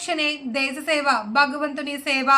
పరిరక్షణే దేశ సేవ భగవంతుని సేవ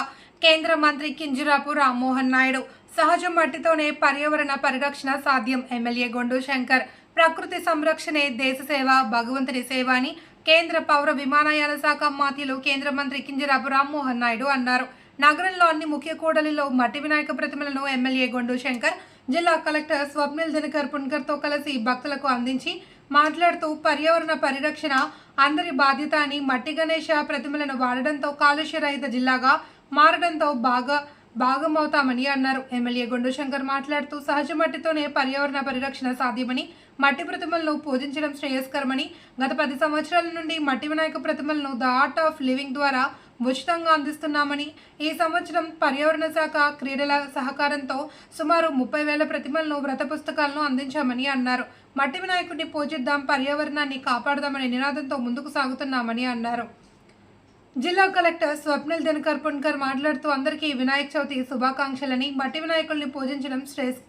కేంద్ర మంత్రి కింజరాపు రామ్మోహన్ నాయుడు. సహజ మట్టితోనే పర్యావరణ పరిరక్షణ సాధ్యం ఎమ్మెల్యే గొండు శంకర్. ప్రకృతి సంరక్షణే దేశ సేవ భగవంతుని సేవ అని కేంద్ర పౌర విమానయాన శాఖ మాతీలు కేంద్ర మంత్రి కింజరాపు రామ్మోహన్ నాయుడు అన్నారు. నగరంలో అన్ని ముఖ్య కూడలిలో మట్టి వినాయక ప్రతిమలను ఎమ్మెల్యే గొండు శంకర్ జిల్లా కలెక్టర్ స్వప్నిల్ దినకర్ పున్కర్తో కలిసి భక్తులకు అందించి మాట్లాడుతూ పర్యావరణ పరిరక్షణ అందరి బాధ్యత అని మట్టి గణేష ప్రతిమలను వాడడంతో కాలుష్య రహిత జిల్లాగా మారడంతో బాగా భాగమవుతామని అన్నారు. ఎమ్మెల్యే గుండు శంకర్ మాట్లాడుతూ సహజ మట్టితోనే పర్యావరణ పరిరక్షణ సాధ్యమని మట్టి ప్రతిమలను పూజించడం శ్రేయస్కరమని గత పది సంవత్సరాల నుండి మట్టి వినాయక ప్రతిమలను ద ఆర్ట్ ఆఫ్ లివింగ్ ద్వారా ఉచితంగా అందిస్తున్నామని ఈ సంవత్సరం పర్యావరణ శాఖ క్రీడల సహకారంతో సుమారు ముప్పై వేల ప్రతిమలను వ్రత పుస్తకాలను అందించామని అన్నారు. మట్టి వినాయకుడిని పూజిద్దాం పర్యావరణాన్ని కాపాడదామనే నినాదంతో ముందుకు సాగుతున్నామని అన్నారు. జిల్లా కలెక్టర్ స్వప్నిల్ దినకర్ పుణ్కర్ మాట్లాడుతూ అందరికీ వినాయక చవితి శుభాకాంక్షలని మట్టి వినాయకుల్ని పూజించడం శ్రేయస్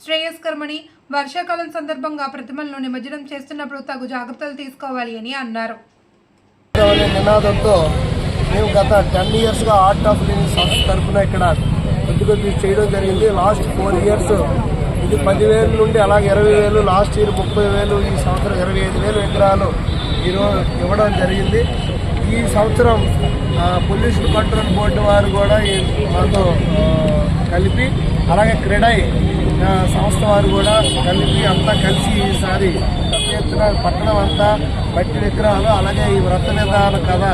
శ్రేయస్కరమని వర్షాకాలం సందర్భంగా ప్రతిమలను నిమజ్జనం చేస్తున్నప్పుడు తగు జాగ్రత్తలు తీసుకోవాలి అని అన్నారు. నినాదంతో మేము గత టెన్ ఇయర్స్గా ఆర్ట్ ఆఫ్ లివింగ్ సంస్థ తరఫున ఇక్కడ కొద్ది కొద్ది చేయడం జరిగింది. లాస్ట్ ఫోర్ ఇయర్స్ ఇది పదివేల నుండి అలాగే ఇరవై వేలు లాస్ట్ ఇయర్ ముప్పై వేలు ఈ సంవత్సరం ఇరవై ఐదు వేలు విగ్రహాలు ఈరోజు ఇవ్వడం జరిగింది. ఈ సంవత్సరం పొల్యూషన్ కంట్రోల్ బోర్డు వారు కూడా ఈ మాతో కలిపి అలాగే క్రెడై సంస్థ వారు కూడా కలిపి అంతా కలిసి ఈసారి పెద్ద ఎత్తున పట్టణం అంతా మట్టి విగ్రహాలు అలాగే ఈ వ్రత నిర్ధారణ కథ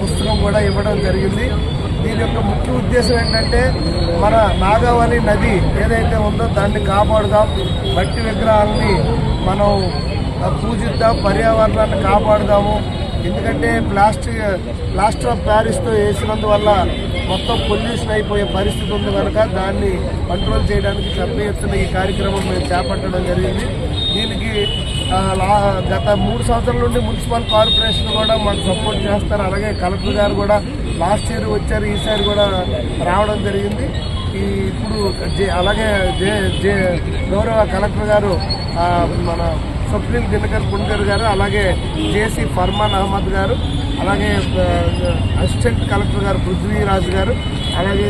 పుస్తకం కూడా ఇవ్వడం జరిగింది. దీని యొక్క ముఖ్య ఉద్దేశం ఏంటంటే మన నాగావళి నది ఏదైతే ఉందో దాన్ని కాపాడుదాం మట్టి విగ్రహాలని మనం పూజిద్దాం పర్యావరణాన్ని కాపాడుదాము. ఎందుకంటే ప్లాస్టిక్ ప్లాస్టర్ ఆఫ్ ప్యారిస్తో వేసినందువల్ల మొత్తం పొల్యూషన్ అయిపోయే పరిస్థితి ఉంది కనుక దాన్ని కంట్రోల్ చేయడానికి పెద్ద ఎత్తున ఈ కార్యక్రమం మేము చేపట్టడం జరిగింది. దీనికి లా- గత మూడు సంవత్సరాల నుండి మున్సిపల్ కార్పొరేషన్ కూడా మనకు సపోర్ట్ చేస్తారు. అలాగే కలెక్టర్ గారు కూడా లాస్ట్ ఇయర్ వచ్చారు ఈసారి కూడా రావడం జరిగింది. ఈ ఇప్పుడు జే- అలాగే జే జే గౌరవ కలెక్టర్ గారు మన సుప్రీం దినకర్ పుణకర్ గారు అలాగే జేసీ ఫర్మాన్ అహ్మద్ గారు అలాగే అసిస్టెంట్ కలెక్టర్ గారు పృథ్వీరాజు గారు అలాగే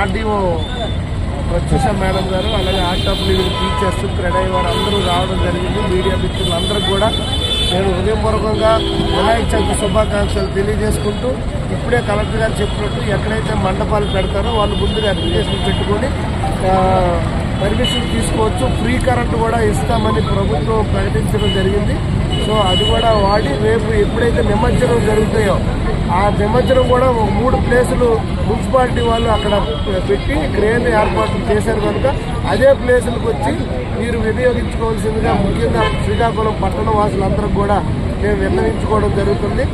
ఆర్డీఓ ప్రత్యూష మేడం గారు అలాగే ఆర్ట్ ఆఫ్ టీచర్స్ క్రెడై వారు అందరూ రావడం జరిగింది. మీడియా మిత్రులు అందరూ కూడా నేను హృదయపూర్వకంగా వినాయక చవితి శుభాకాంక్షలు తెలియజేసుకుంటూ ఇప్పుడే కలెక్టర్ గారు చెప్పినట్టు ఎక్కడైతే మండపాలు పెడతారో వాళ్ళు ముందుగా అప్లికేషన్ పెట్టుకొని పర్మిషన్ తీసుకోవచ్చు. ఫ్రీ కరెంట్ కూడా ఇస్తామని ప్రభుత్వం ప్రకటించడం జరిగింది. సో అది కూడా వాడి రేపు ఎప్పుడైతే నిమజ్జనం జరుగుతాయో ఆ నిమజ్జనం కూడా ఒక మూడు ప్లేసులు మున్సిపాలిటీ వాళ్ళు అక్కడ పెట్టి క్రేన్ ఏర్పాటు చేశారు కనుక అదే ప్లేసులకు వచ్చి మీరు వినియోగించుకోవాల్సిందిగా ముఖ్యంగా శ్రీకాకుళం పట్టణ వాసులందరూ కూడా మేము విన్నవించుకోవడం జరుగుతుంది.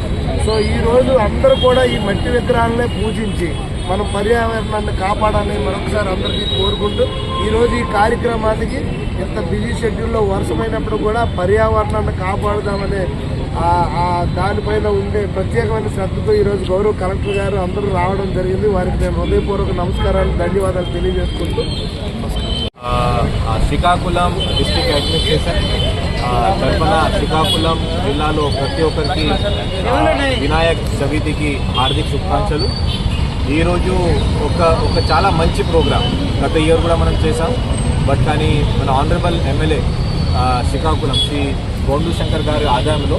సో ఈ రోజు అందరూ కూడా ఈ మట్టి విగ్రహాలనే పూజించి మనం పర్యావరణాన్ని కాపాడాలని మరొకసారి అందరికీ కోరుకుంటూ ఈరోజు ఈ కార్యక్రమానికి ఇంత బిజీ షెడ్యూల్లో వర్షమైనప్పుడు కూడా పర్యావరణాన్ని కాపాడుదామనే దానిపైన ఉండే ప్రత్యేకమైన శ్రద్ధతో ఈరోజు గౌరవ కలెక్టర్ గారు అందరూ రావడం జరిగింది. వారికి నేను హృదయపూర్వక నమస్కారాలు ధన్యవాదాలు తెలియజేసుకుంటూ. శ్రీకాకుళం డిస్ట్రిక్ట్ అడ్మినిస్ట్రేషన్ తరఫున శ్రీకాకుళం జిల్లాలో ప్రతి ఒక్కరికి వినాయక్ చవితికి హార్దిక శుభాకాంక్షలు. ఈరోజు ఒక ఒక చాలా మంచి ప్రోగ్రాం. గత ఇయర్ కూడా మనం చేసాం బట్ కానీ మన ఆనరబుల్ ఎమ్మెల్యే శ్రీకాకుళం శ్రీ గోండు శంకర్ గారి ఆదాయంలో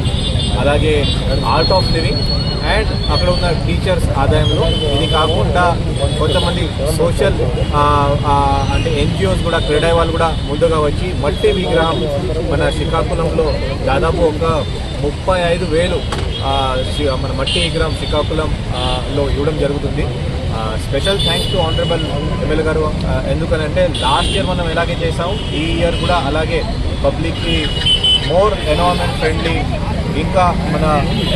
అలాగే ఆర్ట్ ఆఫ్ లివింగ్ అండ్ అక్కడ ఉన్న టీచర్స్ ఆదాయంలో ఇది కాకుండా కొంతమంది సోషల్ అంటే ఎన్జిఓస్ కూడా క్రీడా వాళ్ళు కూడా ముందుగా వచ్చి మట్టి విగ్రహం మన శ్రీకాకుళంలో దాదాపు ఒక ముప్పై ఐదు వేలు మన మట్టి విగ్రహం శ్రీకాకుళంలో ఇవ్వడం జరుగుతుంది. Special thanks to honourable MLA గారు. ఎందుకనంటే లాస్ట్ ఇయర్ మనం ఎలాగే చేసాం ఈ ఇయర్ కూడా అలాగే పబ్లిక్కి మోర్ ఎన్వైరన్మెంట్ ఫ్రెండ్లీ ఇంకా మన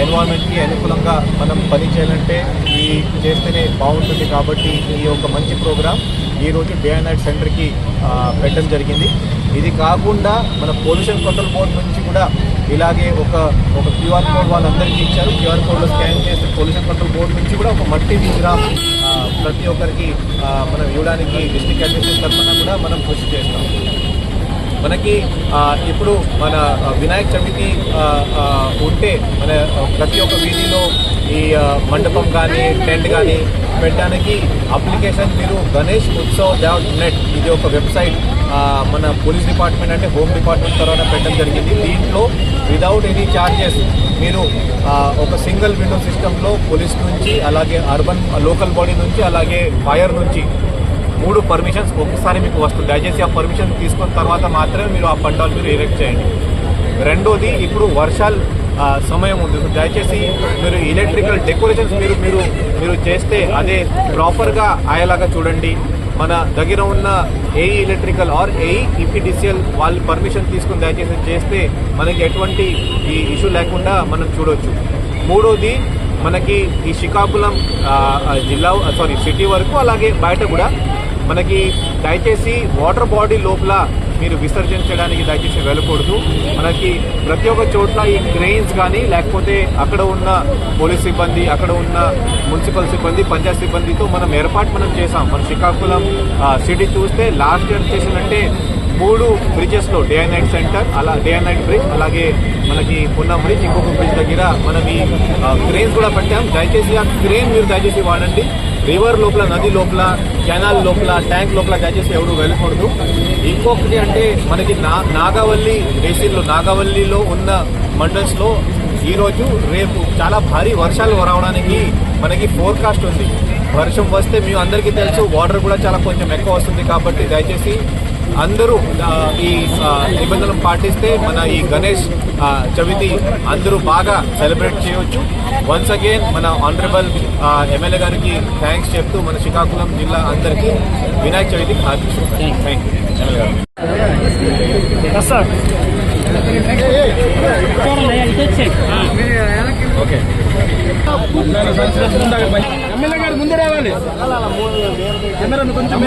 ఎన్వైరన్మెంట్కి అనుకూలంగా మనం పని చేయాలంటే ఈ చేస్తేనే బాగుంటుంది కాబట్టి ఈ యొక్క మంచి ప్రోగ్రామ్ ఈరోజు డే అండ్ నైట్ సెంటర్కి పెట్టడం జరిగింది. ఇది కాకుండా మన పొల్యూషన్ కంట్రోల్ బోర్డ్ నుంచి కూడా ఇలాగే ఒక ఒక క్యూఆర్ కోడ్ వాళ్ళందరికీ ఇచ్చారు. క్యూఆర్ కోడ్లో స్కాన్ చేస్తే పొల్యూషన్ కంట్రోల్ బోర్డ్ నుంచి కూడా ఒక మట్టి విగ్రహం ప్రతి ఒక్కరికి మనం ఇవ్వడానికి డిస్ట్రిక్ట్ అడ్మినిస్ట్రేషన్ తరఫున కూడా మనం కృషి చేస్తాం. మనకి ఇప్పుడు మన వినాయక చవితి ఉంటే మన ప్రతి ఒక్క వీధిలో ఈ మండపం కానీ టెంట్ కానీ పెట్టడానికి అప్లికేషన్ మీరు గణేష్ ఉత్సవ్ డాట్ నెట్ ఇది ఒక వెబ్సైట్. మన పోలీస్ డిపార్ట్మెంట్ అంటే హోమ్ డిపార్ట్మెంట్ తర్వాత పెట్టడం జరిగింది. దీంట్లో విదౌట్ ఎనీ ఛార్జెస్ మీరు ఒక సింగిల్ విండో సిస్టంలో పోలీస్ నుంచి అలాగే అర్బన్ లోకల్ బాడీ నుంచి అలాగే ఫైర్ నుంచి మూడు పర్మిషన్స్ ఒకసారి మీకు వస్తుంది. దయచేసి ఆ పర్మిషన్ తీసుకున్న తర్వాత మాత్రమే మీరు ఆ పంటలు మీరు ఎరెక్ట్ చేయండి. రెండోది ఇప్పుడు వర్షాలు సమయం ఉంది. దయచేసి మీరు ఎలక్ట్రికల్ డెకరేషన్స్ మీరు మీరు మీరు చేస్తే అదే ప్రాపర్గా అయ్యేలాగా చూడండి. మన దగ్గర ఉన్న AE electrical or AE EPDCL వాళ్ళు పర్మిషన్ తీసుకుని దయచేసి చేస్తే మనకి ఎటువంటి ఈ ఇష్యూ లేకుండా మనం చూడవచ్చు మూడోది మనకి ఈ శ్రీకాకుళం జిల్లా సారీ సిటీ వరకు అలాగే బయట కూడా మనకి దయచేసి వాటర్ బాడీ లోపల మీరు విసర్జించడానికి దయచేసి వెళ్ళకూడదు. మనకి ప్రతి ఒక్క చోట్ల ఈ క్రెయిన్స్ కానీ లేకపోతే అక్కడ ఉన్న పోలీస్ సిబ్బంది అక్కడ ఉన్న మున్సిపల్ సిబ్బంది పంచాయత్ సిబ్బందితో మనం ఏర్పాటు మనం చేసాం మన శ్రీకాకుళం సిటీ చూస్తే లాస్ట్ ఇయర్ చేసినట్టే మూడు బ్రిడ్జెస్లో డే అండ్ నైట్ సెంటర్ అలా డే అండ్ నైట్ బ్రిడ్జ్ అలాగే మనకి పున్నం బ్రిడ్జ్ ఇంకొక బ్రిడ్జ్ దగ్గర మనం ఈ క్రెయిన్స్ కూడా పెట్టాం దయచేసి ఆ క్రెయిన్ మీరు దయచేసి వాడండి. రివర్ లోపల నది లోపల కెనాల్ లోపల ట్యాంక్ లోపల దయచేసి ఎవరు వెళ్ళకూడదు. ఇంకొకటి అంటే మనకి నా నాగావల్లి బేసిన్లో నాగావల్లిలో ఉన్న మండల్స్లో ఈరోజు రేపు చాలా భారీ వర్షాలు రావడానికి మనకి ఫోర్కాస్ట్ ఉంది. వర్షం వస్తే మేము అందరికీ తెలుసు వాటర్ కూడా చాలా కొంచెం ఎక్కువ వస్తుంది కాబట్టి దయచేసి అందరూ ఈ నిబంధనలు పాటిస్తే మన ఈ గణేష్ చవితి అందరూ బాగా సెలబ్రేట్ చేయవచ్చు వన్స్ అగైన్ మన ఆనరబుల్ ఎమ్మెల్యే గారికి థ్యాంక్స్ చెప్తూ మన శ్రీకాకుళం జిల్లా అందరికీ వినాయక చవితికి హార్దిక థ్యాంక్ యూ ఎమ్మెల్యే గారు ఓకే ఎమ్మెల్యే గారు ముందు రావాలి కెమెరా కొంచెం